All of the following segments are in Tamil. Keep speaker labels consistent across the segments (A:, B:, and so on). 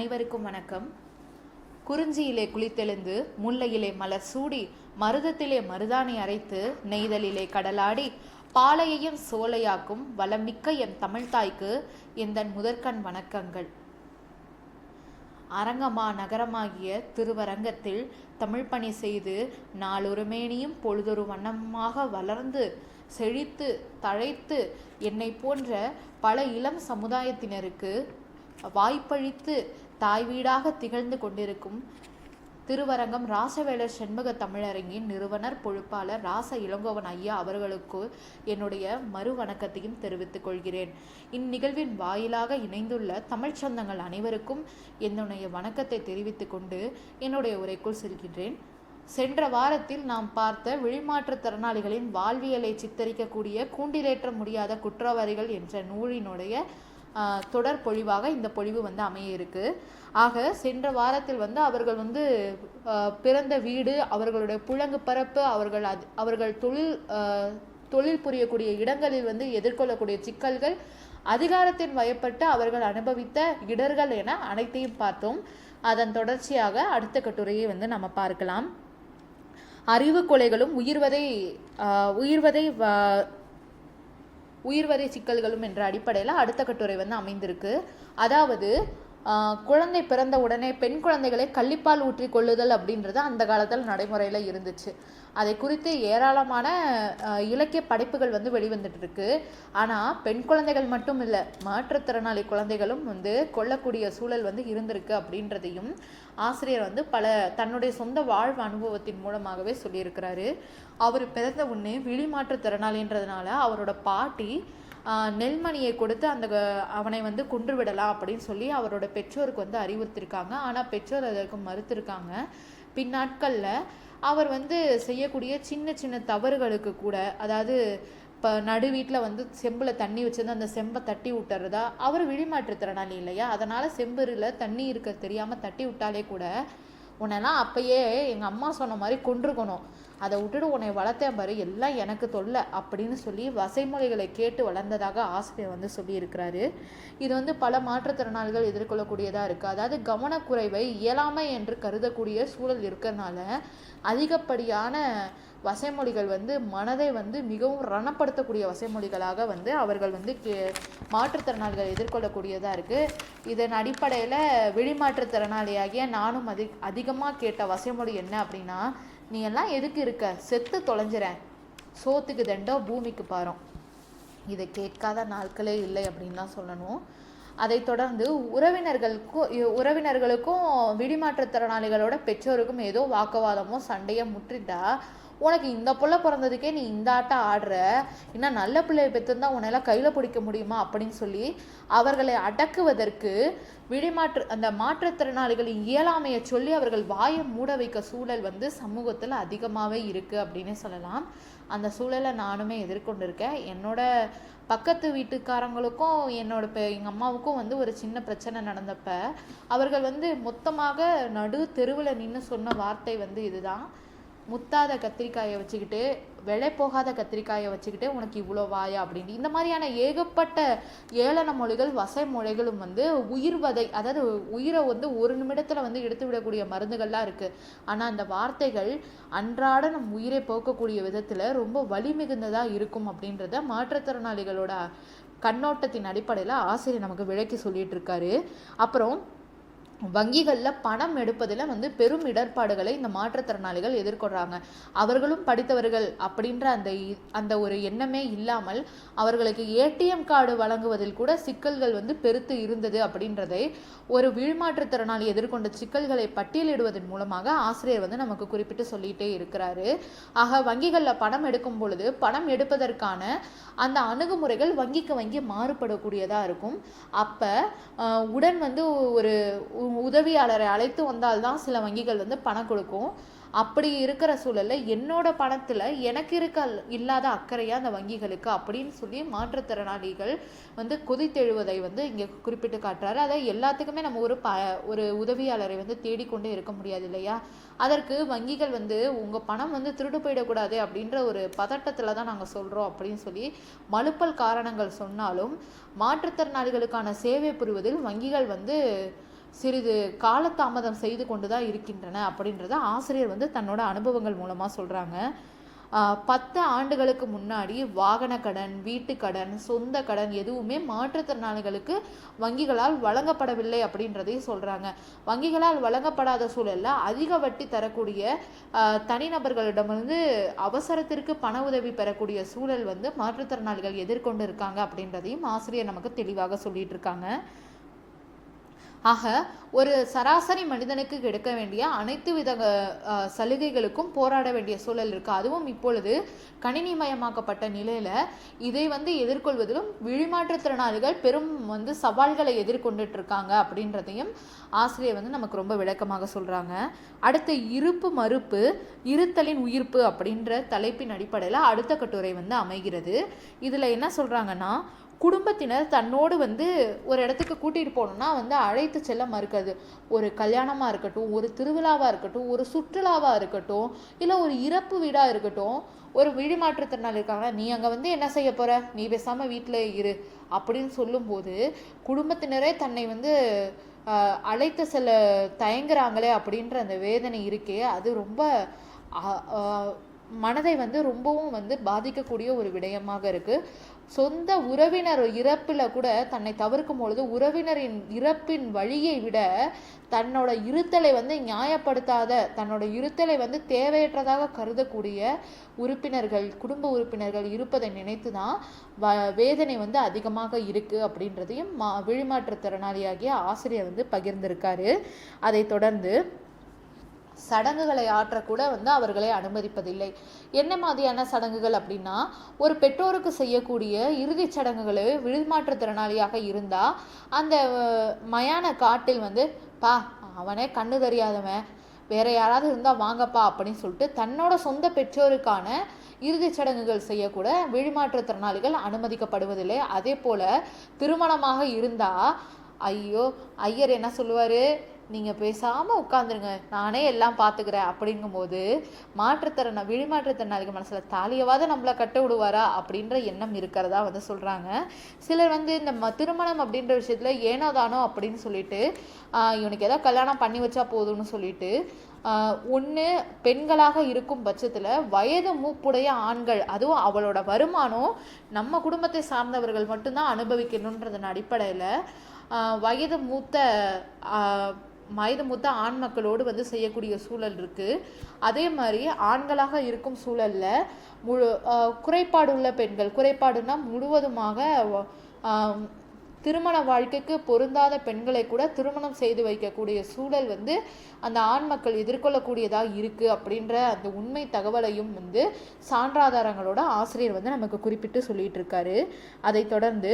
A: அனைவருக்கும் வணக்கம். குறிஞ்சியிலே குளித்தெழுந்து முல்லையிலே மலர் சூடி மருதத்திலே மருதானை அரைத்து நெய்தலிலே கடலாடி பாலையையும் சோலையாக்கும் வளமிக்க என் தமிழ்தாய்க்கு எந்தன் முதற்கண் வணக்கங்கள். அரங்கமா நகரமாகிய திருவரங்கத்தில் தமிழ் பணி செய்து நாளொருமேனியும் பொழுதொரு வண்ணமாக வளர்ந்து செழித்து தழைத்து என்னை போன்ற பல இளம் சமுதாயத்தினருக்கு வாய்ப்பளித்து தாய் வீடாக திகழ்ந்து கொண்டிருக்கும் திருவரங்கம் ராசவேலர் செண்முக தமிழரங்கின் நிறுவனர் பொழுப்பாளர் ராச இளங்கோவன் ஐயா அவர்களுக்கு என்னுடைய மறு வணக்கத்தையும் தெரிவித்துக் கொள்கிறேன். இந்நிகழ்வின் வாயிலாக இணைந்துள்ள தமிழ்ச் சொந்தங்கள் அனைவருக்கும் என்னுடைய வணக்கத்தை தெரிவித்துக் கொண்டு என்னுடைய உரைக்குள் செல்கின்றேன். சென்ற வாரத்தில் நாம் பார்த்த விழிமாற்றுத்திறனாளிகளின் வாழ்வியலை சித்தரிக்கக்கூடிய கூண்டிலேற்ற முடியாத குற்றவாளிகள் என்ற நூலினுடைய தொடர் பொழிவாக இந்த பொழிவு வந்து அமைய இருக்கு ஆக சென்ற வாரத்தில் வந்து அவர்கள் வந்து பிறந்த வீடு அவர்களுடைய புழங்கு பரப்பு அவர்கள் அது அவர்கள் தொழில் தொழில் புரியக்கூடிய இடங்களில் வந்து எதிர்கொள்ளக்கூடிய சிக்கல்கள் அதிகாரத்தின் வயப்பட்டு அவர்கள் அனுபவித்த இடர்கள் என அனைத்தையும் பார்த்தோம். அதன் தொடர்ச்சியாக அடுத்த கட்டுரையை வந்து நம்ம பார்க்கலாம். அறிவு கொலைகளும் உயிர்வதை உயிர்வதை உயிர்வரை சிக்கல்களும் என்ற அடிப்படையில் அடுத்த கட்டுரை வந்து அமைந்திருக்கு. அதாவது குழந்தை பிறந்த உடனே பெண் குழந்தைகளை கள்ளிப்பால் ஊற்றி கொள்ளுதல் அப்படின்றது அந்த காலத்தில் நடைமுறையில் இருந்துச்சு. அதை குறித்து ஏராளமான இலக்கிய படைப்புகள் வந்து வெளிவந்துட்டு இருக்கு ஆனால் பெண் குழந்தைகள் மட்டும் இல்லை மாற்றுத்திறனாளி குழந்தைகளும் வந்து கொள்ளக்கூடிய சூழல் வந்து இருந்திருக்கு அப்படின்றதையும் ஆசிரியர் வந்து பல தன்னுடைய சொந்த வாழ்வு அனுபவத்தின் மூலமாகவே சொல்லியிருக்கிறாரு. அவர் பிறந்த உடனே விழி திறனாளின்றதுனால அவரோட பாட்டி நெல்மணியை கொடுத்து அந்த க- அவனை வந்து கொன்று விடலாம் அப்படின்னு சொல்லி அவரோட பெற்றோருக்கு வந்து அறிவுறுத்திருக்காங்க. ஆனால் பெற்றோர் அதற்கு மறுத்திருக்காங்க. பின்னாட்களில் அவர் வந்து செய்யக்கூடிய சின்ன சின்ன தவறுகளுக்கு கூட அதாவது இப்போ நடு வீட்டில் வந்து செம்பில் தண்ணி வச்சிருந்து அந்த செம்பை தட்டி விட்டுறதா அவர் விழிமாற்றுத்திறனாளி இல்லையா? அதனால் செம்பரில் தண்ணி இருக்க தெரியாமல் தட்டி விட்டாலே கூட உன்னெல்லாம் அப்பயே எங்கள் அம்மா சொன்ன மாதிரி கொன்றுக்கணும். அதை விட்டுட்டு உன்னை வளர்த்தேன் பாரு எல்லாம் எனக்கு தொல்லை அப்படின்னு சொல்லி வசைமொழிகளை கேட்டு வளர்ந்ததாக ஆசிரியர் வந்து சொல்லியிருக்கிறாரு. இது வந்து பல மாற்றுத்திறனாளிகள் எதிர்கொள்ளக்கூடியதாக இருக்குது அதாவது கவனக்குறைவை இயலாமை என்று கருதக்கூடிய சூழல் இருக்கிறதுனால அதிகப்படியான வசைமொழிகள் வந்து மனதை வந்து மிகவும் ரணப்படுத்தக்கூடிய வசைமொழிகளாக வந்து அவர்கள் வந்து கே மாற்றுத்திறனாளிகள் எதிர்கொள்ளக்கூடியதாக இருக்குது இதன் அடிப்படையில் வெளிமாற்றுத்திறனாளியாகிய நானும் அதி அதிகமாக கேட்ட வசைமொழி என்ன அப்படின்னா நீ எல்லாம் எதுக்கு இருக்க? செத்து தொலைஞ்சிறேன் சோத்துக்கு தண்டம் பூமிக்கு பாரம் இதை கேட்காத நாட்களே இல்லை அப்படின்னு தான் சொல்லணும். அதை தொடர்ந்து உறவினர்களுக்கும் உறவினர்களுக்கும் விடிமாற்றுத்திறனாளிகளோட பெற்றோருக்கும் ஏதோ வாக்குவாதமோ சண்டையோ முற்றிட்டா உனக்கு இந்த புள்ள பிறந்ததுக்கே நீ இந்த ஆட்டம் ஆடுற. இன்னும் நல்ல பிள்ளையை பெற்றிருந்தா உன்னெல்லாம் கையில் பிடிக்க முடியுமா அப்படின்னு சொல்லி அவர்களை அடக்குவதற்கு விழிமாற்று அந்த மாற்றுத்திறனாளிகளின் இயலாமையை சொல்லி அவர்கள் வாயை மூட வைக்க சூழல் வந்து சமூகத்தில் அதிகமாகவே இருக்குது அப்படின்னே சொல்லலாம். அந்த சூழலை நானுமே எதிர்கொண்டிருக்கேன். என்னோட பக்கத்து வீட்டுக்காரங்களுக்கும் என்னோட பெ எங்கள் அம்மாவுக்கும் வந்து ஒரு சின்ன பிரச்சனை நடந்தப்ப அவர்கள் வந்து மொத்தமாக நடு தெருவில் நின்று சொன்ன வார்த்தை வந்து இதுதான். முத்தாத கத்திரிக்காயை வச்சுக்கிட்டு விலை போகாத கத்திரிக்காயை வச்சுக்கிட்டு உனக்கு இவ்வளோ வாயா அப்படின்னு. இந்த மாதிரியான ஏகப்பட்ட ஏளன மொழிகள் வசை மொழிகளும் வந்து உயிர் வதை அதாவது உயிரை வந்து ஒரு நிமிடத்தில் வந்து எடுத்து விடக்கூடிய மருந்துகள்லாம் இருக்குது ஆனால் அந்த வார்த்தைகள் அன்றாட நம் உயிரை போக்கக்கூடிய விதத்தில் ரொம்ப வலி மிகுந்ததாக இருக்கும் அப்படின்றத மாற்றுத்திறனாளிகளோட கண்ணோட்டத்தின் அடிப்படையில் ஆசிரியர் நமக்கு விளக்கி சொல்லிட்டு இருக்காரு. அப்புறம் வங்கிகளில் பணம் எடுப்பதில் வந்து பெரும் இடர்பாடுகளை இந்த மாற்றுத்திறனாளிகள் எதிர்கொள்கிறாங்க அவர்களும் படித்தவர்கள் அப்படின்ற அந்த இ- அந்த ஒரு எண்ணமே இல்லாமல் அவர்களுக்கு ஏடிஎம் கார்டு வழங்குவதில் கூட சிக்கல்கள் வந்து பெருத்து இருந்தது அப்படின்றதை ஒரு வீழ்மாற்றுத்திறனாளி எதிர்கொண்ட சிக்கல்களை பட்டியலிடுவதன் மூலமாக ஆசிரியர் வந்து நமக்கு குறிப்பிட்டு சொல்லிட்டே இருக்கிறாரு. ஆக வங்கிகளில் பணம் எடுக்கும் பொழுது பணம் எடுப்பதற்கான அந்த அணுகுமுறைகள் வங்கிக்கு வங்கி மாறுபடக்கூடியதாக இருக்கும். அப்போ உடன் வந்து ஒரு உதவியாளரை அழைத்து வந்தால்தான் சில வங்கிகள் வந்து பணம் கொடுக்கும். அப்படி இருக்கிற சூழலில் என்னோட பணத்தில் எனக்கு இருக்க இல்லாத அக்கறையா அந்த வங்கிகளுக்கு அப்படின்னு சொல்லி மாற்றுத்திறனாளிகள் வந்து கொதித்தெழுவதை வந்து இங்கே குறிப்பிட்டு காட்டுறாரு. அதை எல்லாத்துக்குமே நம்ம ஒரு ப ஒரு உதவியாளரை வந்து தேடிக்கொண்டே இருக்க முடியாது இல்லையா? அதற்கு வங்கிகள் வந்து உங்கள் பணம் வந்து திருடு போயிடக்கூடாது அப்படின்ற ஒரு பதட்டத்தில் தான் நாங்கள் சொல்கிறோம் அப்படின்னு சொல்லி மலுப்பல் காரணங்கள் சொன்னாலும் மாற்றுத்திறனாளிகளுக்கான சேவை புரிவதில் வங்கிகள் வந்து சிறிது காலதாமதம் செய்து கொண்டு தான் இருக்கின்றன அப்படின்றத ஆசிரியர் வந்து தன்னோட அனுபவங்கள் மூலமாக சொல்கிறாங்க பத்து ஆண்டுகளுக்கு முன்னாடி வாகன கடன் வீட்டு கடன் சொந்த கடன் எதுவுமே மாற்றுத்திறனாளிகளுக்கு வங்கிகளால் வழங்கப்படவில்லை அப்படின்றதையும் சொல்கிறாங்க வங்கிகளால் வழங்கப்படாத சூழலில் அதிக வட்டி தரக்கூடிய தனிநபர்களிடமிருந்து அவசரத்திற்கு பண உதவி பெறக்கூடிய சூழல் வந்து மாற்றுத்திறனாளிகள் எதிர்கொண்டு இருக்காங்க அப்படின்றதையும் ஆசிரியர் நமக்கு தெளிவாக சொல்லிட்டு இருக்காங்க. ஆக ஒரு சராசரி மனிதனுக்கு கிடைக்க வேண்டிய அனைத்து வித சலுகைகளுக்கும் போராட வேண்டிய சூழல் இருக்குது அதுவும் இப்பொழுது கணினிமயமாக்கப்பட்ட நிலையில் இதை வந்து எதிர்கொள்வதிலும் விழிமாற்றுத்திறனாளிகள் பெரும் வந்து சவால்களை எதிர்கொண்டுட்டு இருக்காங்க அப்படின்றதையும் ஆசிரியர் வந்து நமக்கு ரொம்ப விளக்கமாக சொல்கிறாங்க அடுத்த இருப்பு மறுப்பு இருத்தலின் உயிர்ப்பு அப்படின்ற தலைப்பின் அடிப்படையில் அடுத்த கட்டுரை வந்து அமைகிறது. இதில் என்ன சொல்கிறாங்கன்னா குடும்பத்தினர் தன்னோடு வந்து ஒரு இடத்துக்கு கூட்டிகிட்டு போகணுன்னா வந்து அழைத்து செல்ல மறுக்கிறது ஒரு கல்யாணமாக இருக்கட்டும் ஒரு திருவிழாவாக இருக்கட்டும் ஒரு சுற்றுலாவாக இருக்கட்டும் இல்லை ஒரு இறப்பு வீடாக இருக்கட்டும் ஒரு விழிமாற்றுத்திறனாளி இருக்காங்கன்னா நீ அங்கே வந்து என்ன செய்ய போகிற நீ பேசாமல் வீட்டில் இரு. அப்படின்னு சொல்லும்போது குடும்பத்தினரே தன்னை வந்து அழைத்து செல்ல தயங்குறாங்களே அப்படின்ற அந்த வேதனை இருக்கே அது ரொம்ப மனதை வந்து ரொம்பவும் வந்து பாதிக்கக்கூடிய ஒரு விடயமாக இருக்குது சொந்த உறவினர் இறப்பில் கூட தன்னை தவிர்க்கும் பொழுது உறவினரின் இறப்பின் வழியை விட தன்னோட இருத்தலை வந்து நியாயப்படுத்தாத தன்னோட இருத்தலை வந்து தேவையற்றதாக கருதக்கூடிய உறுப்பினர்கள் குடும்ப உறுப்பினர்கள் இருப்பதை நினைத்து தான் வ வேதனை வந்து அதிகமாக இருக்குது அப்படின்றதையும் மா விழிமாற்றுத்திறனாளியாகிய ஆசிரியர் வந்து பகிர்ந்திருக்காரு. அதைத் தொடர்ந்து சடங்குகளை ஆற்றக்கூட வந்து அவர்களை அனுமதிப்பதில்லை. என்ன மாதிரியான சடங்குகள் அப்படின்னா ஒரு பெற்றோருக்கு செய்யக்கூடிய இறுதிச் சடங்குகளை விழிமாற்றுத்திறனாளியாக இருந்தா அந்த மயான காட்டில் வந்து பா அவனே கண்ணு தெரியாதவன். வேற யாராவது இருந்தா வாங்கப்பா அப்படின்னு சொல்லிட்டு தன்னோட சொந்த பெற்றோருக்கான இறுதிச் சடங்குகள் செய்யக்கூட விழிமாற்றுத்திறனாளிகள் அனுமதிக்கப்படுவதில்லை. அதே போல திருமணமாக இருந்தா ஐயோ ஐயர் என்ன சொல்லுவாரு? நீங்கள் பேசாமல் உட்காந்துருங்க நானே எல்லாம் பார்த்துக்கிறேன் அப்படிங்கும்போது மாற்றுத்திறனை விழிமாற்றுத்திறனாளிகள் மனசில் தாலியவாத நம்மளை கட்ட விடுவாரா? அப்படின்ற எண்ணம் இருக்கிறதா வந்து சொல்கிறாங்க சிலர் வந்து இந்த ம- திருமணம் அப்படின்ற விஷயத்தில் ஏனோதானோ அப்படின்னு சொல்லிட்டு இவனுக்கு ஏதாவது கல்யாணம் பண்ணி வச்சா போதும்னு சொல்லிட்டு ஒன்று பெண்களாக இருக்கும் பட்சத்தில் வயது மூப்புடைய ஆண்கள் அதுவும் அவளோட வருமானம் நம்ம குடும்பத்தை சார்ந்தவர்கள் மட்டும்தான் அனுபவிக்கணுன்றதன் அடிப்படையில் வயது மூத்த வயது மூத்த ஆண் மக்களோடு வந்து செய்யக்கூடிய சூழல் இருக்குது அதே மாதிரி ஆண்களாக இருக்கும் சூழலில் முழு குறைபாடு குறைபாடுள்ள பெண்கள் குறைபாடுனா முழுவதுமாக திருமண வாழ்க்கைக்கு பொருந்தாத பெண்களை கூட திருமணம் செய்து வைக்கக்கூடிய சூழல் வந்து அந்த ஆண் மக்கள் எதிர்கொள்ளக்கூடியதாக இருக்குது அப்படின்ற அந்த உண்மை தகவலையும் வந்து சான்றாதாரங்களோட ஆசிரியர் வந்து நமக்கு குறிப்பிட்டு சொல்லிகிட்டு இருக்காரு. அதை தொடர்ந்து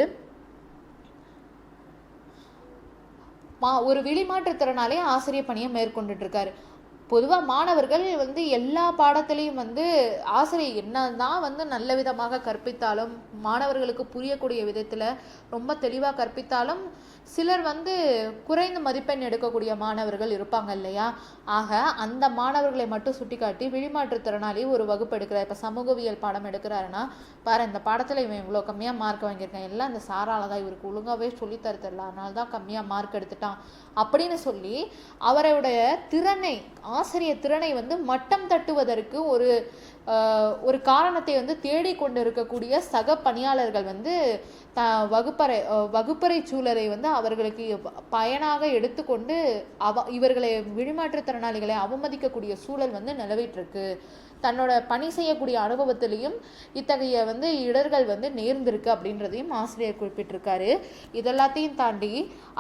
A: மா ஒரு வெளிமாற்றுத்திறனாலே ஆசிரியர் பணியை மேற்கொண்டுட்டு இருக்காரு பொதுவாக மாணவர்கள் வந்து எல்லா பாடத்திலையும் வந்து ஆசிரியர் என்ன தான் வந்து நல்ல விதமாக கற்பித்தாலும் மாணவர்களுக்கு புரியக்கூடிய விதத்தில் ரொம்ப தெளிவாக கற்பித்தாலும் சிலர் வந்து குறைந்த மதிப்பெண் எடுக்கக்கூடிய மாணவர்கள் இருப்பாங்க இல்லையா? ஆக அந்த மாணவர்களை மட்டும் சுட்டிக்காட்டி விழிமாற்றுத்திறனாளி ஒரு வகுப்பு எடுக்கிறார். இப்போ சமூகவியல் பாடம் எடுக்கிறாருன்னா பாரு இந்த பாடத்தில் இவன் இவ்வளோ கம்மியாக மார்க் வாங்கியிருக்கான். எல்லாம் இந்த சாரால தான் இவருக்கு ஒழுங்காகவே சொல்லித்தர தெரியல அதனால தான் கம்மியாக மார்க் எடுத்துட்டான். அப்படின்னு சொல்லி அவருடைய திறனை ஆசிரியர் திறனை வந்து மட்டம் தட்டுவதற்கு ஒரு ஒரு காரணத்தை வந்து தேடிக்கொண்டு இருக்கக்கூடிய சக பணியாளர்கள் வந்து த வகுப்பறை வகுப்பறை சூழலை வந்து அவர்களுக்கு பயனாக எடுத்துக்கொண்டு அவ இவர்களை விழிமாற்றுத்திறனாளிகளை அவமதிக்கக்கூடிய சூழல் வந்து நிலவிட்டுருக்கு. தன்னோட பணி செய்யக்கூடிய அனுபவத்திலையும் இத்தகைய வந்து இடர்கள் வந்து நேர்ந்திருக்கு அப்படின்றதையும் ஆசிரியர் குறிப்பிட்டிருக்காரு. இதெல்லாத்தையும் தாண்டி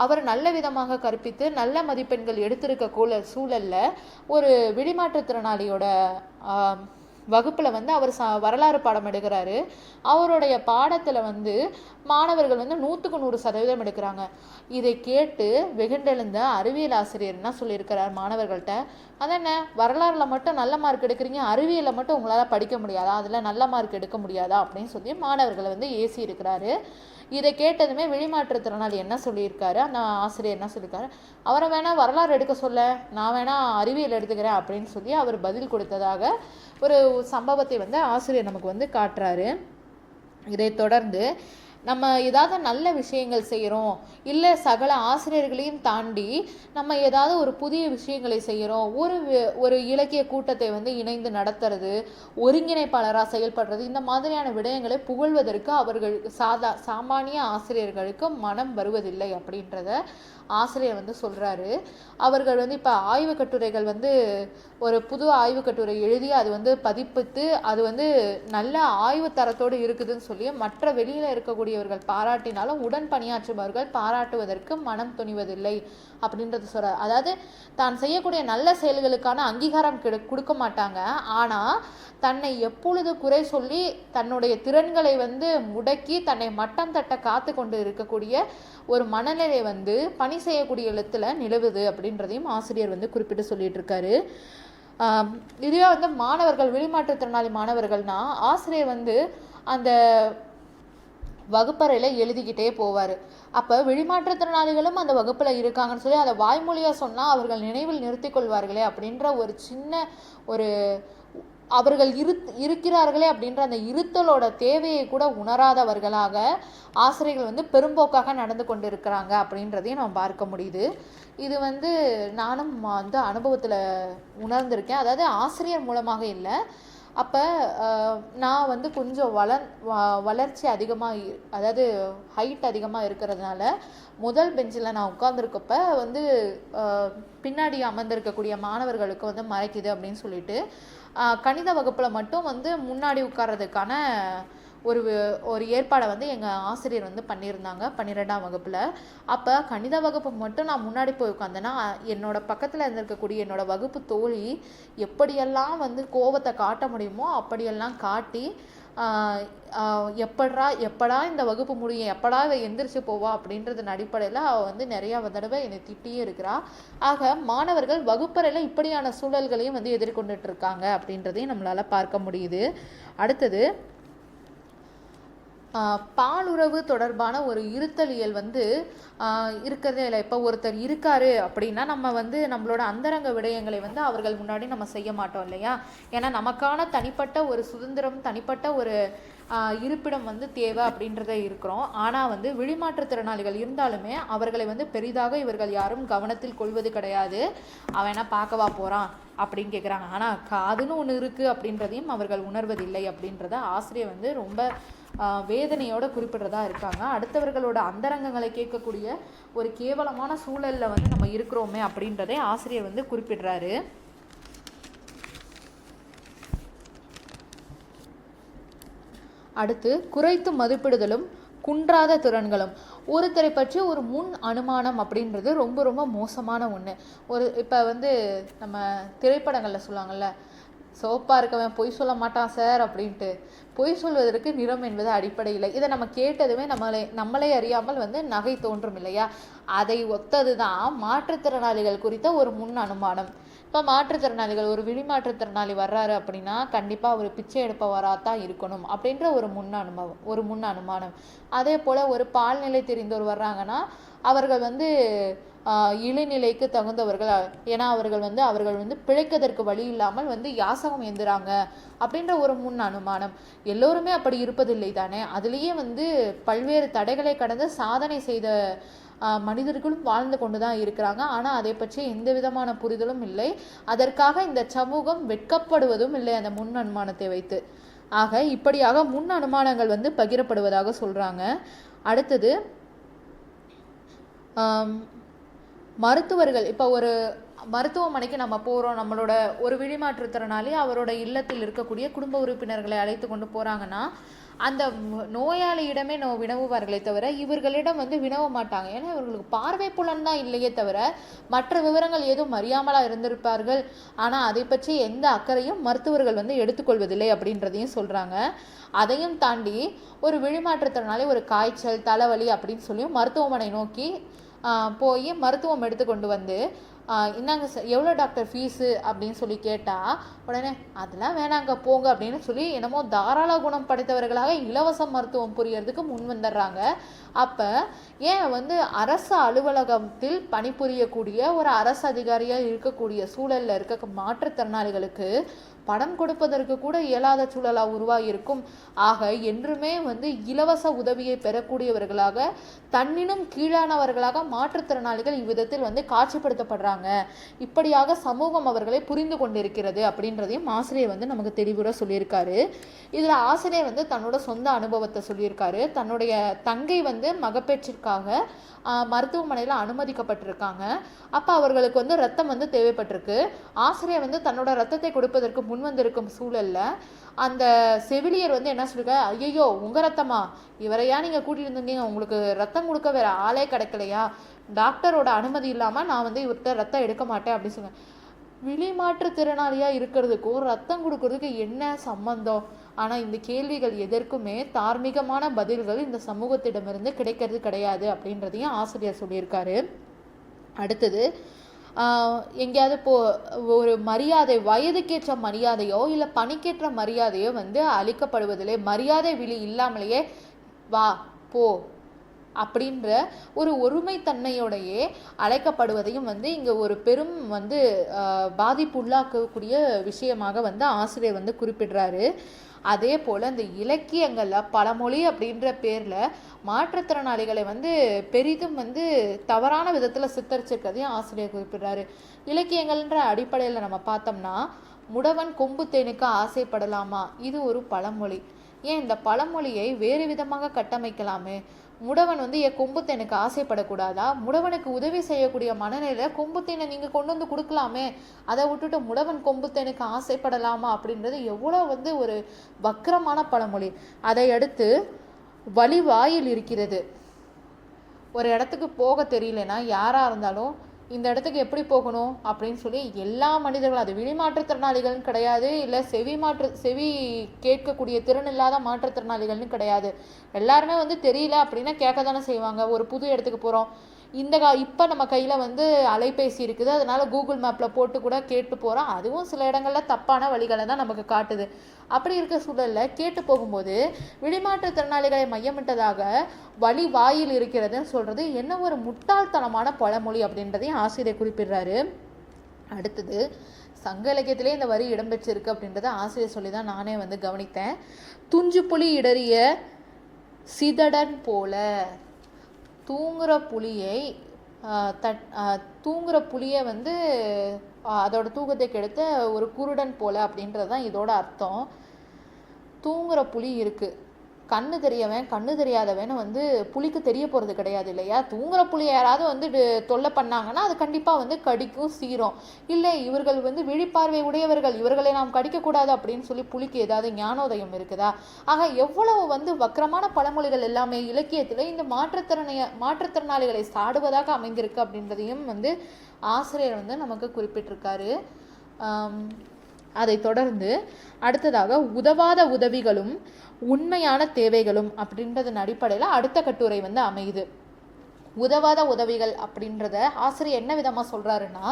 A: அவர் நல்ல விதமாக கற்பித்து நல்ல மதிப்பெண்கள் எடுத்திருக்க கூல சூழல்ல ஒரு விழிமாற்றுத்திறனாளியோட வகுப்பில் வந்து அவர் ச வரலாறு பாடம் எடுக்கிறாரு. அவருடைய பாடத்தில் வந்து மாணவர்கள் வந்து நூற்றுக்கு நூறு சதவீதம் எடுக்கிறாங்க. இதை கேட்டு வெகுண்டெழுந்த அறிவியல் ஆசிரியர் என்ன சொல்லியிருக்கிறார் மாணவர்கள்ட்ட? அதென்ன வரலாறில் மட்டும் நல்ல மார்க் எடுக்கிறீங்க அறிவியலில் மட்டும் உங்களால் படிக்க முடியாதா? அதில் நல்ல மார்க் எடுக்க முடியாதா? அப்படின்னு சொல்லி மாணவர்களை வந்து ஏசி இருக்கிறாரு இதை கேட்டதுமே வெளிமாற்றுத்திறனாளி என்ன சொல்லியிருக்காரு? அந்த ஆசிரியர் என்ன சொல்லியிருக்காரு? அவரை வேணால் வரலாறு எடுக்க சொல்ல நான் வேணால் அறிவியல் எடுத்துக்கிறேன் அப்படின்னு சொல்லி அவர் பதில் கொடுத்ததாக ஒரு சம்பவத்தை வந்து ஆசிரியர் நமக்கு வந்து காட்டுறாரு. இதைத் தொடர்ந்து நம்ம ஏதாவது நல்ல விஷயங்கள் செய்கிறோம் இல்லை சகல ஆசிரியர்களையும் தாண்டி நம்ம ஏதாவது ஒரு புதிய விஷயங்களை செய்கிறோம் ஒரு ஒரு இலக்கிய கூட்டத்தை வந்து இணைந்து நடத்துறது ஒருங்கிணைப்பாளராக செயல்படுறது இந்த மாதிரியான விடயங்களை புகழ்வதற்கு அவர்கள் சாதா சாமானிய ஆசிரியர்களுக்கு மனம் வருவதில்லை அப்படின்றத ஆசிரியர் வந்து சொல்கிறாரு அவர்கள் வந்து இப்போ ஆய்வு கட்டுரைகள் வந்து ஒரு புது ஆய்வு கட்டுரை எழுதி அது வந்து பதிப்பித்து அது வந்து நல்ல ஆய்வு தரத்தோடு இருக்குதுன்னு சொல்லி மற்ற வெளியில் இருக்கக்கூடிய கூடியவர்கள் பாராட்டினாலும் உடன் பணியாற்றுபவர்கள் பாராட்டுவதற்கு மனம் துணிவதில்லை அப்படின்றது சொல்கிறார் அதாவது தான் செய்யக்கூடிய நல்ல செயல்களுக்கான அங்கீகாரம் கிட கொடுக்க மாட்டாங்க. ஆனால் தன்னை எப்பொழுது குறை சொல்லி தன்னுடைய திறன்களை வந்து முடக்கி தன்னை மட்டம் தட்ட காத்து கொண்டு இருக்கக்கூடிய ஒரு மனநிலை வந்து பணி செய்யக்கூடிய இடத்துல நிலவுது அப்படின்றதையும் ஆசிரியர் வந்து குறிப்பிட்டு சொல்லிட்டு இருக்காரு. இதுவே வந்து மாணவர்கள் வெளிமாற்றுத்திறனாளி மாணவர்கள்னா ஆசிரியர் வந்து அந்த வகுப்பறையில் எழுதிக்கிட்டே போவார். அப்போ வெளிமாற்றுத்திறனாளிகளும் அந்த வகுப்பில் இருக்காங்கன்னு சொல்லி அதை வாய்மொழியாக சொன்னால் அவர்கள் நினைவில் நிறுத்தி கொள்வார்களே அப்படின்ற ஒரு சின்ன ஒரு அவர்கள் இரு இருக்கிறார்களே அப்படின்ற அந்த இருத்தலோட தேவையை கூட உணராதவர்களாக ஆசிரியர்கள் வந்து பெரும்போக்காக நடந்து கொண்டு இருக்கிறாங்க அப்படின்றதையும் நம்ம பார்க்க முடியுது. இது வந்து நானும் வந்து அனுபவத்தில் உணர்ந்திருக்கேன். அதாவது ஆசிரியர் மூலமாக இல்லை அப்போ நான் வந்து கொஞ்சம் வளர் வ- வளர்ச்சி அதிகமாக அதாவது ஹைட் அதிகமாக இருக்கிறதுனால முதல் பெஞ்சில் நான் உட்காந்துருக்கப்ப வந்து பின்னாடி அமர்ந்திருக்கக்கூடிய மாணவர்களுக்கு வந்து மறைக்குது அப்படின்னு சொல்லிட்டு கணித வகுப்பில் மட்டும் வந்து முன்னாடி உட்கார்றதுக்கான ஒரு ஒரு ஏற்பாடை வந்து எங்கள் ஆசிரியர் வந்து பண்ணியிருந்தாங்க பன்னிரெண்டாம் வகுப்பில். அப்போ கணித வகுப்பு மட்டும் நான் முன்னாடி போய் உட்காந்தேன்னா என்னோட பக்கத்தில் இருந்திருக்கக்கூடிய என்னோட வகுப்பு தோழி எப்படியெல்லாம் வந்து கோவத்தை காட்ட முடியுமோ அப்படியெல்லாம் காட்டி எப்படா எப்படா இந்த வகுப்பு முடியும் எப்படா இவ எந்திரிச்சு போவா அப்படின்றதன் அடிப்படையில் அவள் வந்து நிறையா தடவை என்னை திட்டியும் இருக்கிறா. ஆக மாணவர்கள் வகுப்பறையில் இப்படியான சூழல்களையும் வந்து எதிர்கொண்டுட்டு இருக்காங்க அப்படின்றதையும் நம்மளால் பார்க்க முடியுது. அடுத்தது பாலுறவு தொடர்பான ஒரு இருத்தலியல் வந்து இருக்கிறதே இல்லை. இப்போ ஒருத்தர் இருக்காரு அப்படின்னா நம்ம வந்து நம்மளோட அந்தரங்க விடயங்களை வந்து அவர்கள் முன்னாடி நம்ம செய்ய மாட்டோம் இல்லையா? ஏன்னா நமக்கான தனிப்பட்ட ஒரு சுதந்திரம் தனிப்பட்ட ஒரு இருப்பிடம் வந்து தேவை அப்படின்றத இருக்கிறோம். ஆனால் வந்து விழிமாற்றுத்திறனாளிகள் இருந்தாலுமே அவர்களை வந்து பெரிதாக இவர்கள் யாரும் கவனத்தில் கொள்வது கிடையாது. அவன் பார்க்கவா போகிறான் அப்படின்னு கேட்குறாங்க ஆனால் காதுன்னு ஒன்று இருக்குது அப்படின்றதையும் அவர்கள் உணர்வதில்லை அப்படின்றத ஆசிரியர் வந்து ரொம்ப வேதனையோட குறிப்பிடுறதா இருக்காங்க. அடுத்தவர்களோட அந்தரங்கங்களை கேட்கக்கூடிய ஒரு கேவலமான சூழலில் வந்து நம்ம இருக்கிறோமே அப்படின்றதே ஆசிரியர் வந்து குறிப்பிடுறாரு. அடுத்து குறைத்து மதிப்பிடுதலும் குன்றாத திறன்களும். ஒருத்தரை பற்றி ஒரு முன் அனுமானம் அப்படின்றது ரொம்ப ரொம்ப மோசமான ஒன்று ஒரு இப்போ வந்து நம்ம திரைப்படங்களில் சொல்லுவாங்கல்ல சோப்பாக இருக்கவன் பொய் சொல்ல மாட்டான் சார் அப்படின்ட்டு. பொய் சொல்வதற்கு நிறம் என்பது அடிப்படையில் இதை நம்ம கேட்டதுமே நம்மளை நம்மளே அறியாமல் வந்து நகை தோன்றும் இல்லையா? அதை ஒத்தது தான் மாற்றுத்திறனாளிகள் குறித்த ஒரு முன் அனுமானம். இப்போ மாற்றுத்திறனாளிகள் ஒரு விழி மாற்றுத்திறனாளி வர்றாரு அப்படின்னா கண்டிப்பாக அவர் பிச்சை எடுப்பவராக தான் இருக்கணும் அப்படின்ற ஒரு முன் அனுபவம் ஒரு முன் அனுமானம். அதே போல் ஒரு பால்நிலை தெரிந்தோர் வர்றாங்கன்னா அவர்கள் வந்து இளைநிலைக்கு தகுந்தவர்கள் ஏன்னா அவர்கள் வந்து அவர்கள் வந்து பிழைக்கதற்கு வழி இல்லாமல் வந்து யாசகம் எந்திராங்க அப்படின்ற ஒரு முன் அனுமானம். எல்லோருமே அப்படி இருப்பதில்லை தானே? அதுலேயே வந்து பல்வேறு தடைகளை கடந்து சாதனை செய்த மனிதர்களும் வாழ்ந்து கொண்டு தான் இருக்கிறாங்க. ஆனால் அதை பற்றி எந்த விதமான புரிதலும் இல்லை. அதற்காக இந்த சமூகம் வெட்கப்படுவதும் இல்லை அந்த முன் அனுமானத்தை வைத்து. ஆக இப்படியாக முன் அனுமானங்கள் வந்து பகிரப்படுவதாக சொல்கிறாங்க அடுத்தது மருத்துவர்கள் இப்போ ஒரு மருத்துவமனைக்கு நம்ம போகிறோம் நம்மளோட ஒரு விழிமாற்றுத்திறனாளி அவரோட இல்லத்தில் இருக்கக்கூடிய குடும்ப உறுப்பினர்களை அழைத்து கொண்டு போகிறாங்கன்னா அந்த நோயாளியிடமே நோ வினவுவார்களே தவிர இவர்களிடம் வந்து வினவ மாட்டாங்க. ஏன்னா இவர்களுக்கு பார்வை புலன் தான் இல்லையே தவிர மற்ற விவரங்கள் எதுவும் அறியாமலாக இருந்திருப்பார்கள். ஆனால் அதை பற்றி எந்த அக்கறையும் மருத்துவர்கள் வந்து எடுத்துக்கொள்வதில்லை அப்படின்றதையும் சொல்கிறாங்க அதையும் தாண்டி ஒரு விழிமாற்றுத்திறனாலே ஒரு காய்ச்சல் தலைவலி அப்படின்னு சொல்லி மருத்துவமனை நோக்கி போய் மருத்துவம் எடுத்து கொண்டு வந்து இந்தாங்க சார் எவ்வளோ டாக்டர் ஃபீஸு அப்படின்னு சொல்லி கேட்டால் உடனே அதெல்லாம் வேணாங்க போங்க அப்படின்னு சொல்லி என்னமோ தாராள குணம் படைத்தவர்களாக இலவச மருத்துவம் புரியறதுக்கு முன் வந்துடுறாங்க. அப்போ ஏன் வந்து அரசு அலுவலகத்தில் பணிபுரியக்கூடிய ஒரு அரசு அதிகாரியாக இருக்கக்கூடிய சூழலில் இருக்க மாற்றுத்திறனாளிகளுக்கு பணம் கொடுப்பதற்கு கூட இயலாத சூழலாக உருவாகியிருக்கும் ஆக என்றுமே வந்து இலவச உதவியை பெறக்கூடியவர்களாக தன்னினும் கீழானவர்களாக மாற்றுத்திறனாளிகள் இவ்விதத்தில் வந்து காட்சிப்படுத்தப்படுறாங்க. இப்படியாக சமூகம் அவர்களை புரிந்து கொண்டிருக்கிறது அப்படின்றதையும் ஆசிரியர் வந்து நமக்கு தெளிவுற சொல்லியிருக்காரு. இதில் ஆசிரியர் வந்து தன்னோட சொந்த அனுபவத்தை சொல்லியிருக்காரு. தன்னுடைய தங்கை வந்து மகப்பேற்றிற்காக மருத்துவமனையில் அனுமதிக்கப்பட்டிருக்காங்க. அப்போ அவர்களுக்கு வந்து ரத்தம் வந்து தேவைப்பட்டிருக்கு. ஆசிரியர் வந்து தன்னோட ரத்தத்தை கொடுப்பதற்கு முன் முன் வந்திருக்கும் சூழல்ல அந்த செவிலியர் வந்து என்ன சொல்லிருக்க ஐயோ உங்க ரத்தமா? இவரையா நீங்க கூட்டிட்டு இருந்தீங்க உங்களுக்கு ரத்தம் கொடுக்க வேற ஆளே கிடைக்கலையா? டாக்டரோட அனுமதி இல்லாம நான் வந்து இவர்கிட்ட ரத்தம் எடுக்க மாட்டேன் அப்படின்னு சொன்னேன் விழிமாற்றுத்திறனாளியா இருக்கிறதுக்கும் ரத்தம் கொடுக்கறதுக்கு என்ன சம்பந்தம்? ஆனா இந்த கேள்விகள் எதற்குமே தார்மீகமான பதில்கள் இந்த சமூகத்திடமிருந்து கிடைக்கிறது கிடையாது அப்படின்றதையும் ஆசிரியர் சொல்லியிருக்காரு. அடுத்தது எங்கேயாவது போ ஒரு மரியாதை வயதுக்கேற்ற மரியாதையோ இல்லை பணிக்கேற்ற மரியாதையோ வந்து அளிக்கப்படுவதில்லை. மரியாதை விழி இல்லாமலேயே வா போ அப்படின்ற ஒரு ஒருமைத்தன்மையோடையே அழைக்கப்படுவதையும் வந்து இங்கே ஒரு பெரும் வந்து பாதிப்பு பாதிப்புள்ளாக்கக்கூடிய விஷயமாக வந்து ஆசிரியர் வந்து குறிப்பிடுறாரு. அதே போல் இந்த இலக்கியங்களில் பழமொழி அப்படின்ற பேரில் மாற்றுத்திறனாளிகளை வந்து பெரிதும் வந்து தவறான விதத்தில் சித்தரிச்சிருக்கிறதையும் ஆசிரியர் குறிப்பிடுறாரு. இலக்கியங்கள்ன்ற அடிப்படையில் நம்ம பார்த்தோம்னா முடவன் கொம்பு தேனுக்கு ஆசைப்படலாமா? இது ஒரு பழமொழி. ஏன் இந்த பழமொழியை வேறு விதமாக கட்டமைக்கலாமே? முடவன் வந்து என் கொம்புத்தேனுக்கு ஆசைப்படக்கூடாதா? முடவனுக்கு உதவி செய்யக்கூடிய மனநிலையில கொம்புத்தேனை நீங்கள் கொண்டு வந்து கொடுக்கலாமே. அதை விட்டுட்டு முடவன் கொம்புத்தேனுக்கு ஆசைப்படலாமா? அப்படின்றது எவ்வளோ வந்து ஒரு வக்கரமான பழமொழி. அதை அடுத்து வழி வாயில் இருக்கிறது. ஒரு இடத்துக்கு போக தெரியலனா யாராக இருந்தாலும் இந்த இடத்துக்கு எப்படி போகணும் அப்படின்னு சொல்லி எல்லா மனிதர்களும் அது விழிமாற்றுத்திறனாளிகள்னு கிடையாது இல்லை செவி மாற்று செவி கேட்கக்கூடிய திறன் இல்லாத மாற்றுத்திறனாளிகள்னு கிடையாது. எல்லாருமே வந்து தெரியல அப்படின்னா கேட்க தானே செய்வாங்க. ஒரு புது இடத்துக்கு போகிறோம் இந்த கா இப்போ நம்ம கையில் வந்து அலைபேசி இருக்குது. அதனால் கூகுள் மேப்பில் போட்டு கூட கேட்டு போகிறோம் அதுவும் சில இடங்களில் தப்பான வழிகளை தான் நமக்கு காட்டுது. அப்படி இருக்க சூழலில் கேட்டு போகும்போது வெளிமாற்றுத்திறனாளிகளை மையமிட்டதாக வழி வாயில் இருக்கிறதுன்னு சொல்கிறது என்ன ஒரு முட்டாள்தனமான பழமொழி அப்படின்றதையும் ஆசிரியர் குறிப்பிடுறாரு. அடுத்தது சங்க இலக்கியத்திலே இந்த வரி இடம்பெற்றிருக்கு அப்படின்றத ஆசிரியர் சொல்லி தான் நானே வந்து கவனித்தேன். துஞ்சு புலி இடறிய சிதடன் போல. தூங்குற புலியை தட் தூங்குகிற தூங்குற புலியை வந்து அதோட தூக்கத்தை கெடுத்த ஒரு குருடன் போல அப்படின்றது தான் இதோட அர்த்தம். தூங்குற புலி இருக்குது கண்ணு தெரியவன் கண்ணு தெரியாதவன் வந்து புலிக்கு தெரிய போகிறது கிடையாது இல்லையா? தூங்குற புலி யாராவது வந்து தொல்லை பண்ணாங்கன்னா அது கண்டிப்பாக வந்து கடிக்கும் சீரும். இல்லை இவர்கள் வந்து விழிப்பார்வை உடையவர்கள் இவர்களை நாம் கடிக்கக்கூடாது அப்படின்னு சொல்லி புலிக்கு ஏதாவது ஞானோதயம் இருக்குதா? ஆக எவ்வளவு வந்து வக்கரமான பழமொழிகள் எல்லாமே இலக்கியத்தில் இந்த மாற்றுத்திறனைய மாற்றுத்திறனாளிகளை சாடுவதாக அமைந்திருக்கு அப்படின்றதையும் வந்து ஆசிரியர் வந்து நமக்கு குறிப்பிட்டிருக்காரு. அதைத் தொடர்ந்து அடுத்ததாக உதவாத உதவிகளும் உண்மையான தேவைகளும் அப்படின்றதன் அடிப்படையில் அடுத்த கட்டுரை வந்து அமையுது. உதவாத உதவிகள் அப்படின்றத ஆசிரியர் என்ன விதமாக சொல்கிறாருன்னா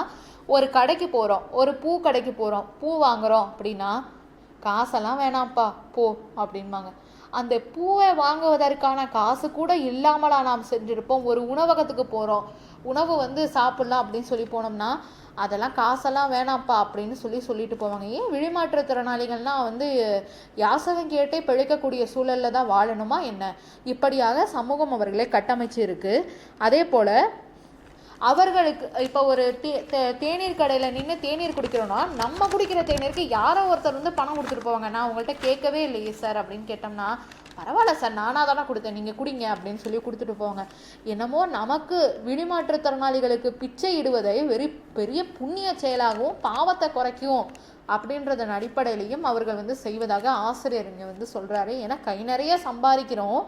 A: ஒரு கடைக்கு போகிறோம் ஒரு பூ கடைக்கு போகிறோம் பூ வாங்குகிறோம் அப்படின்னா காசெல்லாம் வேணாம்ப்பா போ அப்படின்பாங்க அந்த பூவை வாங்குவதற்கான காசு கூட இல்லாமலா நாம் சென்றிருப்போம். ஒரு உணவகத்துக்கு போகிறோம் உணவு வந்து சாப்பிட்லாம் அப்படின்னு சொல்லி போனோம்னா அதெல்லாம் காசெல்லாம் வேணாம்ப்பா அப்படின்னு சொல்லி சொல்லிட்டு போவாங்க. ஏன் விழிமாற்றுத்திறனாளிகள்லாம் வந்து யாசகம் கேட்டே பிழைக்கக்கூடிய சூழலில் தான் வாழணுமா என்ன? இப்படியாக சமூகம் அவர்களை கட்டமைச்சு இருக்கு அதே போல் அவர்களுக்கு இப்போ ஒரு தே தே- தேநீர் கடையில் நின்று தேநீர் குடிக்கிறோன்னா நம்ம குடிக்கிற தேநீருக்கு யாரோ ஒருத்தர் வந்து பணம் கொடுத்துட்டு போவாங்க. நான் உங்கள்கிட்ட கேட்கவே இல்லையே சார் அப்படின்னு கேட்டோம்னா பரவாயில்ல சார் நானாக தானே கொடுத்தேன் நீங்கள் குடிங்க அப்படின்னு சொல்லி கொடுத்துட்டு போங்க. என்னமோ நமக்கு விடுமாற்றுத்திறனாளிகளுக்கு பிச்சை இடுவதை வெறி பெரிய புண்ணிய செயலாகவும் பாவத்தை குறைக்கும் அப்படின்றதன் அடிப்படையிலையும் அவர்கள் வந்து செய்வதாக ஆசிரியர் இங்கே வந்து சொல்கிறாரு ஏன்னா கை நிறைய சம்பாதிக்கிறோம்.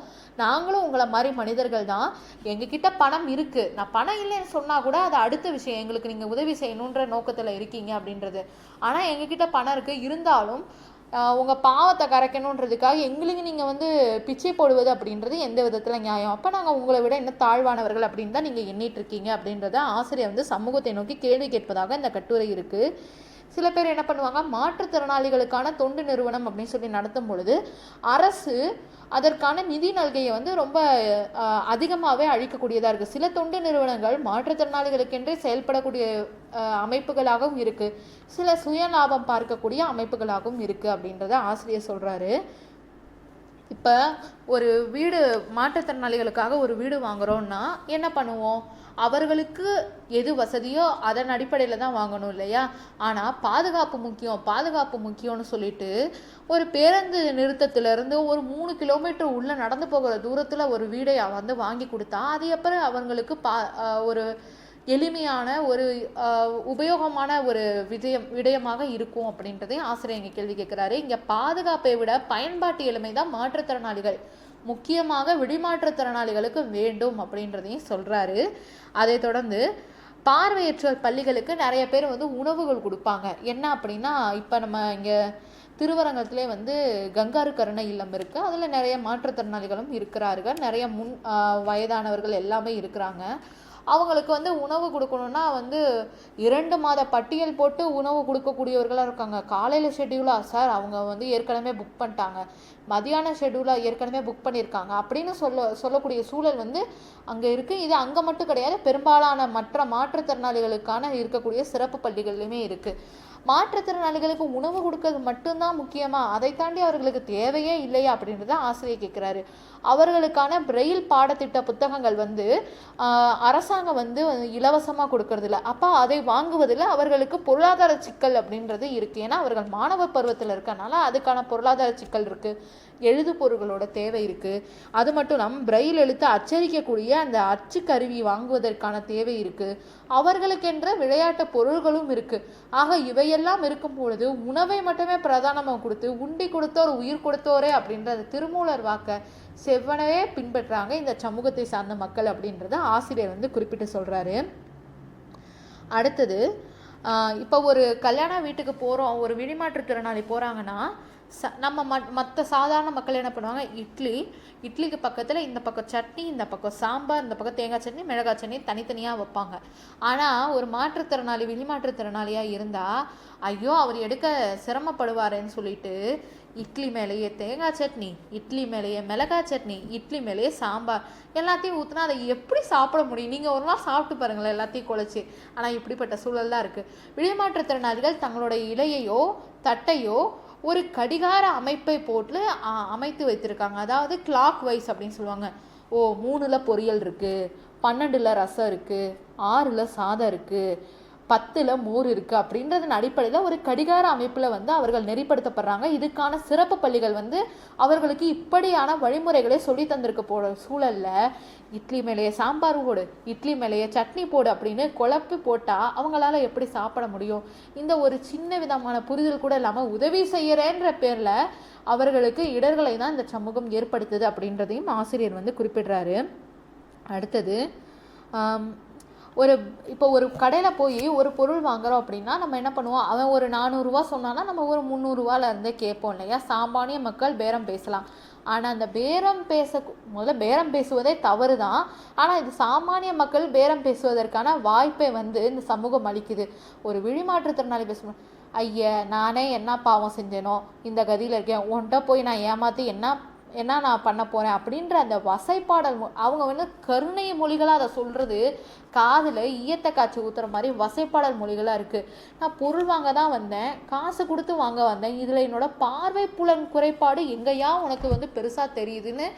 A: நாங்களும் உங்களை மாதிரி மனிதர்கள் தான். எங்ககிட்ட பணம் இருக்குது நான் பணம் இல்லைன்னு சொன்னால் கூட அது அடுத்த விஷயம். எங்களுக்கு நீங்கள் உதவி செய்யணுன்ற நோக்கத்தில் இருக்கீங்க அப்படின்றது. ஆனால் எங்ககிட்ட பணம் இருக்குது இருந்தாலும் உங்கள் பாவத்தை கரைக்கணுன்றதுக்காக எங்களுக்கு நீங்கள் வந்து பிச்சை போடுவது அப்படின்றது எந்த விதத்தில் நியாயம்? அப்போ நாங்கள் உங்களை விட என்ன தாழ்வானவர்கள் அப்படின்னு தான் நீங்கள் எண்ணிட்டு இருக்கீங்க அப்படின்றத ஆசிரியர் வந்து சமூகத்தை நோக்கி கேள்வி கேட்பதாக இந்த கட்டுரை இருக்குது சில பேர் என்ன பண்ணுவாங்க மாற்றுத்திறனாளிகளுக்கான தொண்டு நிறுவனம் அப்படின்னு சொல்லி நடத்தும் பொழுது அரசு அதற்கான நிதி நல்கையை வந்து ரொம்ப அதிகமாகவே அழிக்கக்கூடியதாக இருக்குது சில தொண்டு நிறுவனங்கள் மாற்றுத்திறனாளிகளுக்கென்றே செயல்படக்கூடிய அமைப்புகளாகவும் இருக்குது சில சுயலாபம் பார்க்கக்கூடிய அமைப்புகளாகவும் இருக்குது அப்படின்றத ஆசிரியர் சொல்கிறாரு இப்போ ஒரு வீடு மாற்றுத்திறனாளிகளுக்காக ஒரு வீடு வாங்குகிறோன்னா என்ன பண்ணுவோம்? அவர்களுக்கு எது வசதியோ அதன் அடிப்படையில் தான் வாங்கணும் இல்லையா? ஆனால் பாதுகாப்பு முக்கியம் பாதுகாப்பு முக்கியம்னு சொல்லிட்டு ஒரு பேருந்து நிறுத்தத்திலிருந்து ஒரு மூணு கிலோமீட்டர் உள்ளே நடந்து போகிற தூரத்தில் ஒரு வீடை வந்து வாங்கி கொடுத்தா அது அப்புறம் அவங்களுக்கு பா ஒரு எளிமையான ஒரு உபயோகமான ஒரு விஜயம் விடயமாக இருக்கும் அப்படின்றதையும் ஆசிரியர் இங்கே கேள்வி கேட்குறாரு. இங்கே பாதுகாப்பை விட பயன்பாட்டு எளிமை தான் மாற்றுத்திறனாளிகள். முக்கியமாக விடிமாற்றுத்திறனாளிகளுக்கு வேண்டும் அப்படின்றதையும் சொல்கிறாரு அதை தொடர்ந்து பார்வையற்றோர் பள்ளிகளுக்கு நிறைய பேர் வந்து உணவுகள் கொடுப்பாங்க. என்ன அப்படின்னா இப்போ நம்ம இங்கே திருவரங்கத்திலே வந்து கங்காரு கருணை இல்லம் இருக்குது அதில் நிறைய மாற்றுத்திறனாளிகளும் இருக்கிறார்கள். நிறைய முன் வயதானவர்கள் எல்லாமே இருக்கிறாங்க. அவங்களுக்கு வந்து உணவு கொடுக்கணுன்னா வந்து இரண்டு மாத பட்டியல் போட்டு உணவு கொடுக்கக்கூடியவர்களாக இருக்காங்க. காலையில் ஷெட்யூலா சார் அவங்க வந்து ஏற்கனவே புக் பண்ணிட்டாங்க. மதியான ஷெட்யூலாக ஏற்கனவே புக் பண்ணியிருக்காங்க. அப்படின்னு சொல்ல சொல்லக்கூடிய சூழல் வந்து அங்கே இருக்குது இது அங்கே மட்டும் கிடையாது பெரும்பாலான மற்ற மாற்றுத்திறனாளிகளுக்கான இருக்கக்கூடிய சிறப்பு பள்ளிகள்லையுமே இருக்குது மாற்றுத்திறனாளிகளுக்கு உணவு கொடுக்கறது மட்டும்தான் முக்கியமாக அதை தாண்டி அவர்களுக்கு தேவையே இல்லையா? அப்படின்றத ஆசிரியர் கேட்குறாரு அவர்களுக்கான பிரெயில் பாடத்திட்ட புத்தகங்கள் வந்து அரசாங்கம் வந்து இலவசமாக கொடுக்கறதில்ல. அப்போ அதை வாங்குவதில் அவர்களுக்கு பொருளாதார சிக்கல் அப்படின்றது இருக்குது ஏன்னா அவர்கள் மாணவ பருவத்தில் இருக்கனால அதுக்கான பொருளாதார சிக்கல் இருக்குது எழுது பொருள்களோட தேவை இருக்குது அது மட்டும் இல்லாமல் பிரெயில் எழுத்து அச்சரிக்கக்கூடிய அந்த அச்சு கருவி வாங்குவதற்கான தேவை இருக்குது அவர்களுக்கென்ற விளையாட்டு பொருள்களும் இருக்குது ஆக இவையெல்லாம் இருக்கும் பொழுது உணவை மட்டுமே பிரதானமாக கொடுத்து உண்டி கொடுத்தோர் உயிர் கொடுத்தோரே அப்படின்ற அந்த திருமூலர் வாக்க செவ்வனவே பின்பற்றாங்க இந்த சமூகத்தை சார்ந்த மக்கள் அப்படின்றத ஆசிரியர் வந்து குறிப்பிட்டு சொல்கிறாரு அடுத்தது இப்போ ஒரு கல்யாண வீட்டுக்கு போகிறோம் ஒரு விழிமாற்றுத்திறனாளி போகிறாங்கன்னா ச நம்ம ம மற்ற சாதாரண மக்கள் என்ன பண்ணுவாங்க? இட்லி இட்லிக்கு பக்கத்தில் இந்த பக்கம் சட்னி இந்த பக்கம் சாம்பார் இந்த பக்கம் தேங்காய் சட்னி மிளகாய் சட்னி தனித்தனியாக வைப்பாங்க. ஆனால் ஒரு மாற்றுத்திறனாளி விழிமாற்றுத்திறனாளியாக இருந்தால் ஐயோ அவர் எடுக்க சிரமப்படுவாரேன்னு சொல்லிட்டு இட்லி மேலேயே தேங்காய் சட்னி இட்லி மேலேயே மிளகாய் சட்னி இட்லி மேலேயே சாம்பார் எல்லாத்தையும் ஊற்றினா அதை எப்படி சாப்பிட முடியும்? நீங்கள் ஒரு நாள் சாப்பிட்டு பாருங்களேன் எல்லாத்தையும் குழச்சி. ஆனால் இப்படிப்பட்ட சூழல் தான் இருக்குது விழிமாற்றுத்திறனாளிகள் தங்களோட இலையையோ தட்டையோ ஒரு கடிகார அமைப்பை போட்டு அமைத்து வைத்திருக்காங்க. அதாவது கிளாக் வைஸ் அப்படின்னு சொல்லுவாங்க. ஓ மூணுல பொரியல் இருக்குது பன்னெண்டில் ரசம் இருக்குது ஆறில் சாதம் இருக்குது பத்தில் மோர் இருக்குது அப்படின்றதன் அடிப்படையில் ஒரு கடிகார அமைப்பில் வந்து அவர்கள் நெறிப்படுத்தப்படுறாங்க. இதுக்கான சிறப்பு பள்ளிகள் வந்து அவர்களுக்கு இப்படியான வழிமுறைகளை சொல்லி தந்திருக்க போகிற சூழல்ல இட்லி மேலேயே சாம்பார் போடு இட்லி மேலேயே சட்னி போடு அப்படின்னு குழப்பி போட்டால் அவங்களால எப்படி சாப்பிட முடியும்? இந்த ஒரு சின்ன விதமான புரிதல் கூட இல்லாமல் உதவி செய்கிறேன்ற பேரில் அவர்களுக்கு இடர்களை தான் இந்த சமூகம் ஏற்படுத்துது அப்படின்றதையும் ஆசிரியர் வந்து குறிப்பிடுறாரு. அடுத்தது ஒரு இப்போ ஒரு கடையில் போய் ஒரு பொருள் வாங்குறோம் அப்படின்னா நம்ம என்ன பண்ணுவோம்? அவன் ஒரு நானூறுரூவா சொன்னான்னா நம்ம ஒரு முந்நூறுரூவால இருந்தே கேட்போம் இல்லையா? சாமானிய மக்கள் பேரம் பேசலாம். ஆனால் அந்த பேரம் பேச முதல்ல பேரம் பேசுவதே தவறு தான் ஆனால் இது சாமானிய மக்கள் பேரம் பேசுவதற்கான வாய்ப்பை வந்து இந்த சமூகம் அளிக்குது. ஒரு விழிமாற்றுத்திறனாளி பேசணும் ஐய நானே என்ன பாவம் செஞ்சேனோ? இந்த கதியில் இருக்கேன். உன்கிட்ட போய் நான் ஏமாற்றி என்ன என்ன நான் பண்ண போகிறேன் அப்படின்ற அந்த வசைப்பாடல் மொ- அவங்க வந்து கருணை மொழிகளாக அதை சொல்கிறது காதில் ஈயத்தை காய்ச்சி ஊற்றுற மாதிரி வசைப்பாடல் மொழிகளாக இருக்குது நான் பொருள் வாங்க தான் வந்தேன் காசு கொடுத்து வாங்க வந்தேன். இதில் என்னோடய பார்வை புலன் குறைபாடு எங்கேயா உனக்கு வந்து பெருசாக தெரியுதுன்னு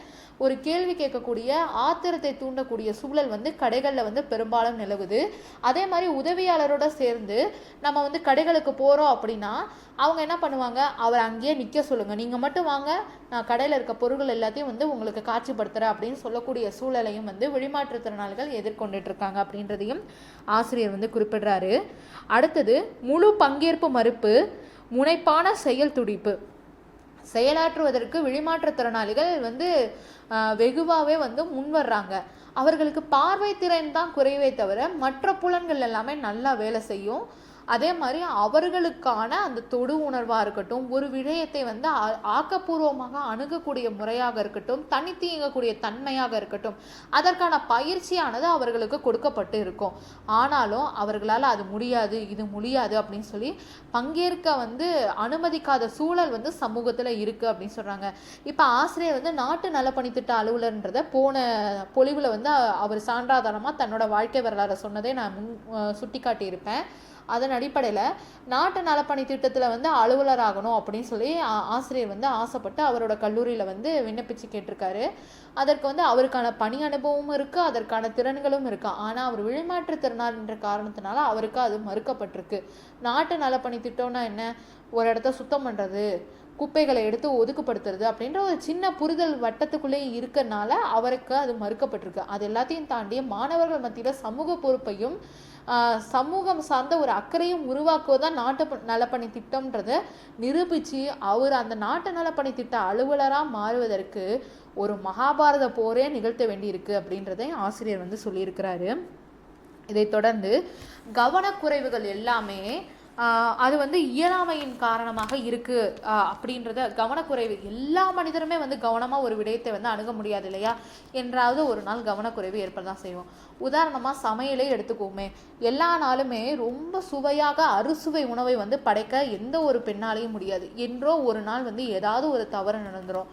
A: ஒரு கேள்வி கேட்கக்கூடிய ஆத்திரத்தை தூண்டக்கூடிய சூழல் வந்து கடைகளில் வந்து பெரும்பாலும் நிலவுது. அதே மாதிரி உதவியாளரோட சேர்ந்து நம்ம வந்து கடைகளுக்கு போகிறோம் அப்படின்னா அவங்க என்ன பண்ணுவாங்க? அவர் அங்கேயே நிற்க சொல்லுங்கள் நீங்கள் மட்டும் வாங்க. நான் கடையில் இருக்க பொருட்கள் எல்லாத்தையும் வந்து உங்களுக்கு காட்சிப்படுத்துகிறேன் அப்படின்னு சொல்லக்கூடிய சூழலையும் வந்து வெளிமாற்றுத்திறனாளிகள் எதிர்கொண்டுட்டு இருக்காங்க அப்படின்றதையும் ஆசிரியர் வந்து குறிப்பிடுறாரு. அடுத்தது முழு பங்கேற்பு மறுப்பு முனைப்பான செயல் துடிப்பு. செயலாற்றுவதற்கு விழிமாற்றுத்திறனாளிகள் வந்து வெகுவாகவே வந்து முன்வர்றாங்க அவர்களுக்கு பார்வை திறன் தான் குறைவே தவிர மற்ற புலன்கள் எல்லாமே நல்லா வேலை செய்யும். அதே மாதிரி அவர்களுக்கான அந்த தொடு உணர்வாக இருக்கட்டும் ஒரு விடயத்தை வந்து ஆ- ஆக்கப்பூர்வமாக அணுகக்கூடிய முறையாக இருக்கட்டும் தனித்து இயங்கக்கூடிய தன்மையாக இருக்கட்டும் அதற்கான பயிற்சியானது அவர்களுக்கு கொடுக்கப்பட்டு இருக்கும். ஆனாலும் அவர்களால் அது முடியாது இது முடியாது அப்படின்னு சொல்லி பங்கேற்க வந்து அனுமதிக்காத சூழல் வந்து சமூகத்தில் இருக்குது அப்படின்னு சொல்கிறாங்க இப்போ ஆசிரியர் வந்து நாட்டு நலப்பணித்திட்ட அலுவலர்ன்றதை போன பொழிவில் வந்து அவர் சான்றாதாரமாக தன்னோட வாழ்க்கை வரலாறை சொன்னதை நான் முன் சுட்டி காட்டியிருப்பேன் அதன் அடிப்படையில் நாட்டு நலப்பணி திட்டத்தில் வந்து அலுவலர் ஆகணும் அப்படின்னு சொல்லி ஆசிரியர் வந்து ஆசைப்பட்டு அவரோட கல்லூரியில் வந்து விண்ணப்பிச்சு கேட்டிருக்காரு. அதற்கு வந்து அவருக்கான பணி அனுபவமும் இருக்குது அதற்கான திறன்களும் இருக்குது ஆனால் அவர் விழிமாற்றுத்திறனார் என்ற காரணத்தினால அவருக்கு அது மறுக்கப்பட்டிருக்கு. நாட்டு நலப்பணி திட்டம்னா என்ன? ஒரு இடத்த சுத்தம் பண்ணுறது குப்பைகளை எடுத்து ஒதுக்குப்படுத்துறது அப்படின்ற ஒரு சின்ன புரிதல் வட்டத்துக்குள்ளே இருக்கனால அவருக்கு அது மறுக்கப்பட்டிருக்கு. அது எல்லாத்தையும் தாண்டி மாணவர்கள் மத்தியில் சமூக பொறுப்பையும் சமூகம் சார்ந்த ஒரு அக்கறையும் உருவாக்குவதுதான் நாட்டு நலப்பணி திட்டம்ன்றதை. நிரூபித்து அவர் அந்த நாட்டு நலப்பணி திட்ட அலுவலராக மாறுவதற்கு ஒரு மகாபாரத போரே நிகழ்த்த வேண்டியிருக்கு அப்படின்றதை ஆசிரியர் வந்து சொல்லியிருக்கிறாரு. இதைத் தொடர்ந்து கவனக்குறைவுகள் எல்லாமே அது வந்து இயலாமையின் காரணமாக இருக்குது அப்படின்றத கவனக்குறைவு. எல்லா மனிதருமே வந்து கவனமாக ஒரு விடயத்தை வந்து அணுக முடியாது இல்லையா? என்றாவது ஒரு நாள் கவனக்குறைவு ஏற்பட தான் செய்வோம் உதாரணமாக சமையலே எடுத்துக்கோமே எல்லா நாளுமே ரொம்ப சுவையாக அறுசுவை உணவை வந்து படைக்க எந்த ஒரு பெண்ணாலையும் முடியாது. என்றோ ஒரு நாள் வந்து ஏதாவது ஒரு தவறு நடந்துரும்.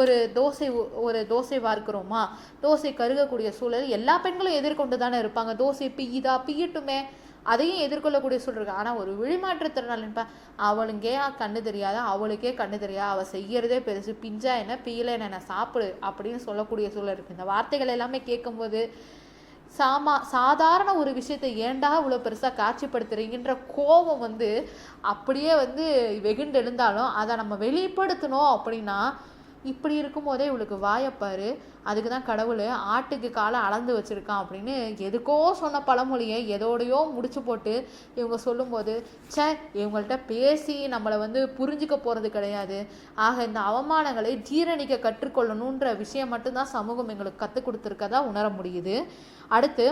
A: ஒரு தோசை ஒரு தோசை வார்க்கிறோமா? தோசை கருகக்கூடிய சூழல் எல்லா பெண்களும் எதிர்கொண்டு தானே இருப்பாங்க. தோசை பிய்யுதா பிய்யட்டுமே அதையும் எதிர்கொள்ளக்கூடிய சூழல் ஆனால் ஒரு விழிமாற்றுத்திறனாளின்பா அவளுக்கே கண்ணு தெரியாத அவளுக்கே கண்ணு தெரியாது அவள் செய்கிறதே பெருசு பிஞ்சா என்ன பீல என்ன நான் சாப்பிடு அப்படின்னு சொல்லக்கூடிய சூழல் இருக்குது இந்த வார்த்தைகள் எல்லாமே கேட்கும்போது சாமா சாதாரண ஒரு விஷயத்தை ஏன்டா இவ்வளோ பெருசாக காட்சிப்படுத்துறீங்கன்ற கோபம் வந்து அப்படியே வந்து வெகுண்டு எழுந்தாலும் அதை நம்ம வெளிப்படுத்தணும் அப்படின்னா இப்படி இருக்கும்போதே இவளுக்கு வாயப்பாரு அதுக்கு தான் கடவுள் ஆட்டுக்கு காலை அளந்து வச்சுருக்கான் அப்படின்னு எதுக்கோ சொன்ன பழமொழியை எதோடையோ முடிச்சு போட்டு இவங்க சொல்லும்போது ச்சே இவங்கள்ட்ட பேசி நம்மளை வந்து புரிஞ்சுக்க போகிறது கிடையாது. ஆக இந்த அவமானங்களை ஜீரணிக்க கற்றுக்கொள்ளணுன்ற விஷயம் மட்டும்தான் சமூகம் எங்களுக்கு கற்றுக் கொடுத்துருக்கதா உணர முடியுது. அடுத்து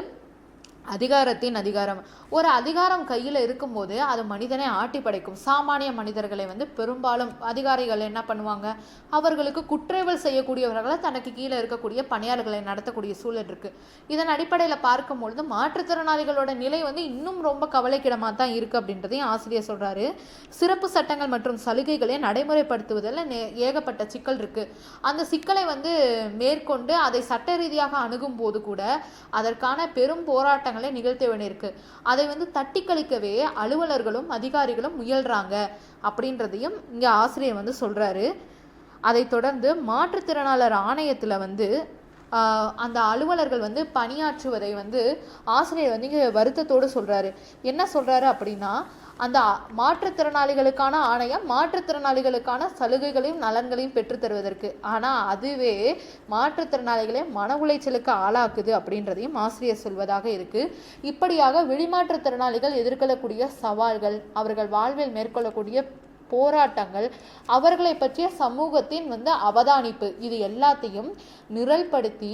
A: அதிகாரத்தின் அதிகாரம். ஒரு அதிகாரம் கையில் இருக்கும்போது அது மனிதனை ஆட்டி படைக்கும். சாமானிய மனிதர்களை வந்து பெரும்பாலும் அதிகாரிகள் என்ன பண்ணுவாங்க? அவர்களுக்கு குற்றவியல் செய்யக்கூடியவர்களை தனக்கு கீழே இருக்கக்கூடிய பணியாளர்களை நடத்தக்கூடிய சூழல் இருக்குது இதன் அடிப்படையில் பார்க்கும்பொழுது மாற்றுத்திறனாளிகளோட நிலை வந்து இன்னும் ரொம்ப கவலைக்கிடமாக தான் இருக்குது அப்படின்றதையும் ஆசிரியர் சொல்கிறாரு சிறப்பு சட்டங்கள் மற்றும் சலுகைகளை நடைமுறைப்படுத்துவதில் நே- ஏகப்பட்ட சிக்கல் இருக்குது அந்த சிக்கலை வந்து மேற்கொண்டு அதை சட்ட ரீதியாக அணுகும் போது கூட அதற்கான பெரும் போராட்டம் நிகழ்த்த வேண்டியிருக்கு. அதை வந்து தட்டி கழிக்கவே அலுவலர்களும் அதிகாரிகளும் முயல்றாங்க அப்படின்றதையும் இங்கே ஆசிரியர் வந்து சொல்றாரு. அதைத் தொடர்ந்து மாற்றுத்திறனாளர் ஆணையத்தில் வந்து அந்த அலுவலர்கள் வந்து பணியாற்றுவதை வந்து ஆசிரியர் வந்து இங்கே வருத்தத்தோடு சொல்கிறாரு என்ன சொல்கிறாரு அப்படின்னா அந்த மாற்றுத்திறனாளிகளுக்கான ஆணையம் மாற்றுத்திறனாளிகளுக்கான சலுகைகளையும் நலன்களையும் பெற்றுத்தருவதற்கு ஆனால் அதுவே மாற்றுத்திறனாளிகளை மன உளைச்சலுக்கு ஆளாக்குது அப்படின்றதையும் ஆசிரியர் சொல்வதாக இருக்குது இப்படியாக வெளிமாற்றுத்திறனாளிகள் எதிர்கொள்ளக்கூடிய சவால்கள் அவர்கள் வாழ்வில் மேற்கொள்ளக்கூடிய போராட்டங்கள் அவர்களை பற்றிய சமூகத்தின் வந்து அவதானிப்பு. இது எல்லாத்தையும் நிரல்படுத்தி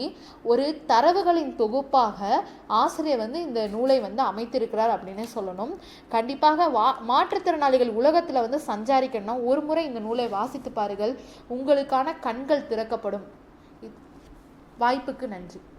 A: ஒரு தரவுகளின் தொகுப்பாக ஆசிரியர் வந்து இந்த நூலை வந்து அமைத்திருக்கிறார் அப்படின்னே சொல்லணும். கண்டிப்பாக வா மாற்றுத்திறனாளிகள் உலகத்தில் வந்து சஞ்சாரிக்கணும்னா ஒரு முறை இந்த நூலை வாசித்து பாருங்கள். உங்களுக்கான கண்கள் திறக்கப்படும். வாய்ப்புக்கு நன்றி.